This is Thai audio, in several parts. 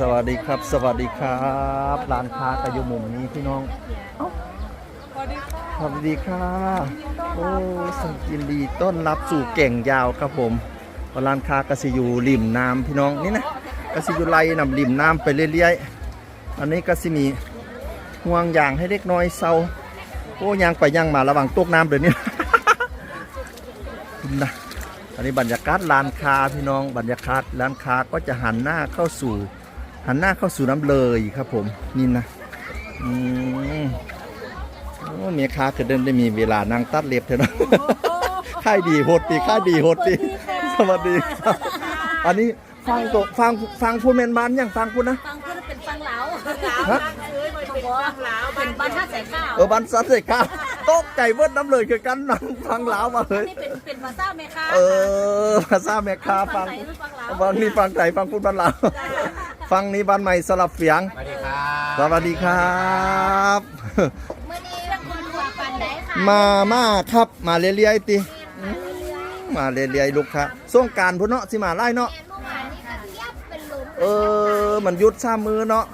สวัสดีครับ สวัสดีครับร้านค้ากระยุมุมนี้พี่น้องเอ้าสวัสดีค่ะโอ้สยินดีต้อนรับสู่เก่งยาวครับผมร้านค้ากสิอยูริมน้ำพี่น้องนี่นะกสิอยูไล่นำริมน้ำไปเรื่อยๆอันนี้กสิมีห่วงอย่างให้เล็กน้อยเศร้าโอ้ยางไปยางมาระหว่างตกน้ำเดี๋ยวนี้นะอันนี้บรรยากาศร้านค้าพี่น้องบรรยากาศร้านค้าก็จะหันหน้าเข้าสู่ หันหน้าเข้าสู่น้ำเลยครับผมนี่นะอืมโอ้เมียค้าก็เดินได้มีเวลานั่งตัดเล็บเถอะเนาะค่ายดีโหดดีค่ายดีโหดดีสวัสดีครับอันนี้ฟังตัวฟังฟังพูดเมนบานยังฟังพูดนะฟังพูดเป็นฟังเหลาฮะเป็นบ้านท่าใส่ข้าวเออบันซัดเลยครับโต๊ะไก่เบิ้น้ำเลยคือกันนั่งฟังหลาวมาเลยนี่เป็นเป็นภาษาเมคาเออภาษาแม่ค้าฟังฟังนี่ฟังไทยฟังพูดบ้านเราว ฟังนี้บ้านใหม่สลับเสียง สวัสดีครับสวัสดีครับเมื่อนี้เรื่องคนควรปันได้ค่ะมามาครับมาเรื่อยๆติอืมมาเรื่อยๆลูกค้าส่งกรารพุ่นเนาะสิมาไล่เนาะเมื่อวานนี้ก็เทียบเป็นลมเออ มันยุดซ้ำมือเนาะ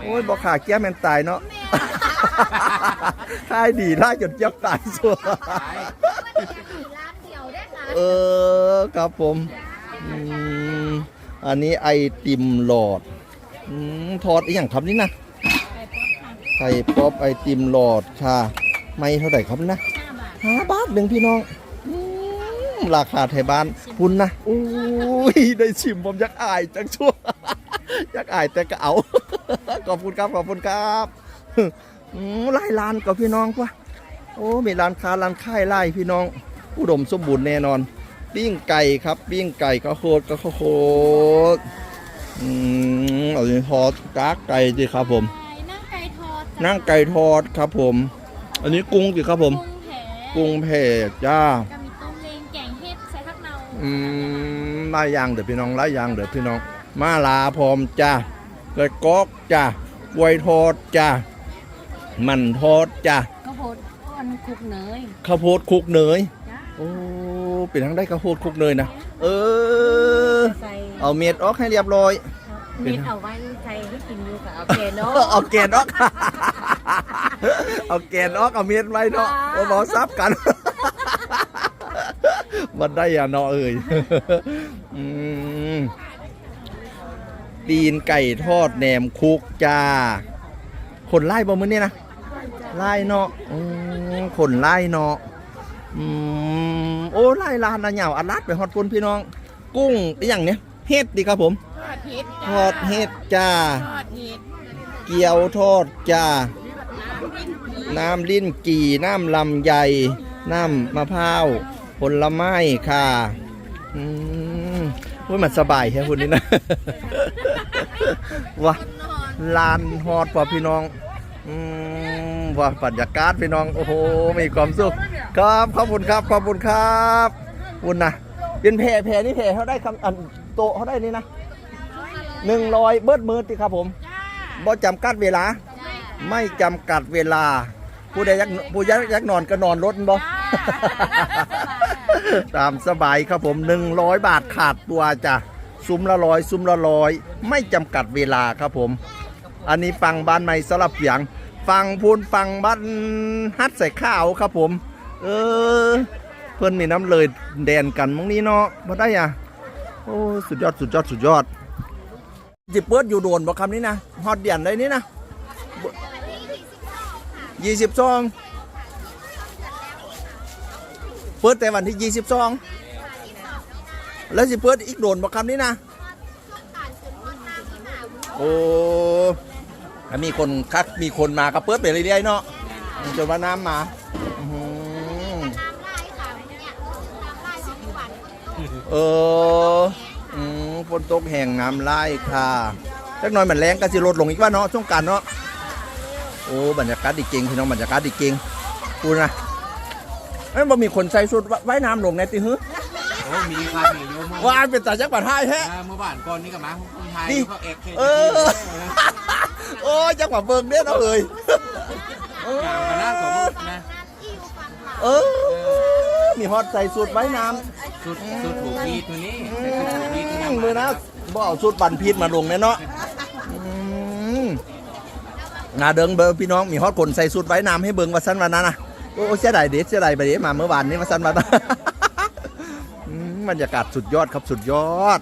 โอ้ยบอกขาเกี้ยแมนตายเนาะค่ายดีได้จนเจี๊ยบตายสัวร้านเดียวได้ค่ะเออ ครับผมอืมอันนี้ไอติมหลอด อมทอดอีหยังครับนี่นะไข่ป๊อปไอติมหลอดค่ะ ไม่เท่าไหร่ครับนะห้าบาทหนึ่งพี่น้องอืมราคาไทยบ้านพุ่นนะอุ้ยได้ชิมผมอยากอายจังชั่วอยากอายแต่ก็เอาขอบคุณครับขอบคุณครับอืมไล่ลานกับพี่น้องกว่าโอ้มีร้านค้าร้านค่ายไล่พี่น้อง อุดมสมบูรณ์แน่นอน ปิ้งไก่ครับ ปิ้งไก่ก็โคตรก็โคตร อืมเอาไปทอดกากไก่สิครับผม นั่งไก่ทอดนั่งไก่ทอดครับผม อันนี้กุ้งสิครับผม กุ้งแผกุ้งเผ็ดจ้า ก็มีต้มเลงแกงเห็ดใส่ผักเนาอืมไล่ยางเดี๋ยวพี่น้องไล่ยางเดี๋ยวพี่น้อง มาลาพร้อมจ้าเลยกอกจ้ากล้วยทอดจ้ามันทอดจ้าข้าวโพดอ่อนคลุกเนยข้าวโพดคลุกเนย จ้าโอ้ เป็นทั้งได้ข้าวโพดคลุกเนยนะ เออใส่ เอาเม็ดออกให้เรียบร้อย มีเอาไว้ใส่ให้กินอยู่กับเอาเกเนาะเอาแกนออกเอาแกนออกเอาเม็ดไว้เนาะว่าบอกซับกันมันได้อะเนาะเอ่ยอืมตีนไก่ทอดแหนมคุกจ้าคนไล่บ่มื้อนี้นะไล่เนาะอืมคนไล่เนาะอืมโอ้ไล่ลานนะเหยาอัดลัดไปฮอดคนพี่น้อง กุ้งอหย่างเนี้ย เฮ็ดดีครับผมทอดเห็ดทอดเฮ็ดจ้า ทอดเห็ดเกี๊ยวทอดจ้า น้ำลิ้นกี่ น้ำลำไย น้ำมะพร้าว ผลไม้ค่ะ อืมว่ามันสบายแค่คนนี้นะว้าลานฮอดป่ะพี่น้อง อืมว่าบรรยากาศพี่น้อง โอ้โห มีความสุข ครับ ขอบคุณครับ ขอบคุณครับ คุณนะเป็นแพรแพรนี่แพรเขาได้คำอัน โตะเขาได้นี่นะหนึ่งร้อยเบิดมือติครับผมบ่จำกัดเวลา ไม่จำกัดเวลา ผู้ใดอยากผู้อยากอยากนอนก็นอนรถบ่ตามสบายครับผม100บาทขาดตัวจ้ะซุ้มละร้อยซุ้มละร้อยไม่จำกัดเวลาครับผม อันนี้ฟังบ้านใหม่สลับเสียงฟังพูนฟังบ้านฮัดใส่ข้าวครับผม เออ เพื่อนมีน้ำเลยแดนกันมั้งนี้เนาะมาได้อะ โอ้สุดยอดสุดยอดสุดยอดจิเปิดอยู่โดนบ่คำนี้นะฮอดเดียนได้นี่นะยี่สิบสองเปิดแต่วันที่ยี่สิบสองแล้วสิเปิดอีกโดนบ่คำนี้นะโอ้มีคนคักมีคนมาก็เปิดไปเรื่อยๆเนาะจนว่าน้ำมา เอออืมฝนตกแห่งน้ำไล่ค่ะจักหน่อยมันแรงก็สิลดลงอีกว่าเนาะช่วงกันเนาะโอ้บรรยากาศดีจริงพี่น้องบรรยากาศดีจริงพูดนะเอ้ยบ่มีคนใส่ชุดว่ายน้ำลงในติฮึโอ้มีครับมีโยมว่าเป็นตาจักปัดให้แฮะอ่าเมื่อบ้านก่อนนี่กับมาคนไทยนี่เขาเอกเคเออโอ้ยจักปัดเบิ่งเด้อเนาะเอ้ยกลางมาหน้าสมมตินะเออมีฮอตใส่สูตรไว้น้ สุดสุดถูกพีตัวนี้สุดถูกพีตัวนี้มือนะบ่เอาสุดปั่นพีดมาลงแน่เนาะนาเดิงเบอร์พี่น้องมีฮอตคนใส่สุดไว้น้ำให้เบิงวัสันวันนั้นนะโอ้เสียดายเด็ดเสียดายไปเด็ดมาเมื่อวานนี้วัสันวันบรรยากาศสุดยอดครับสุดยอด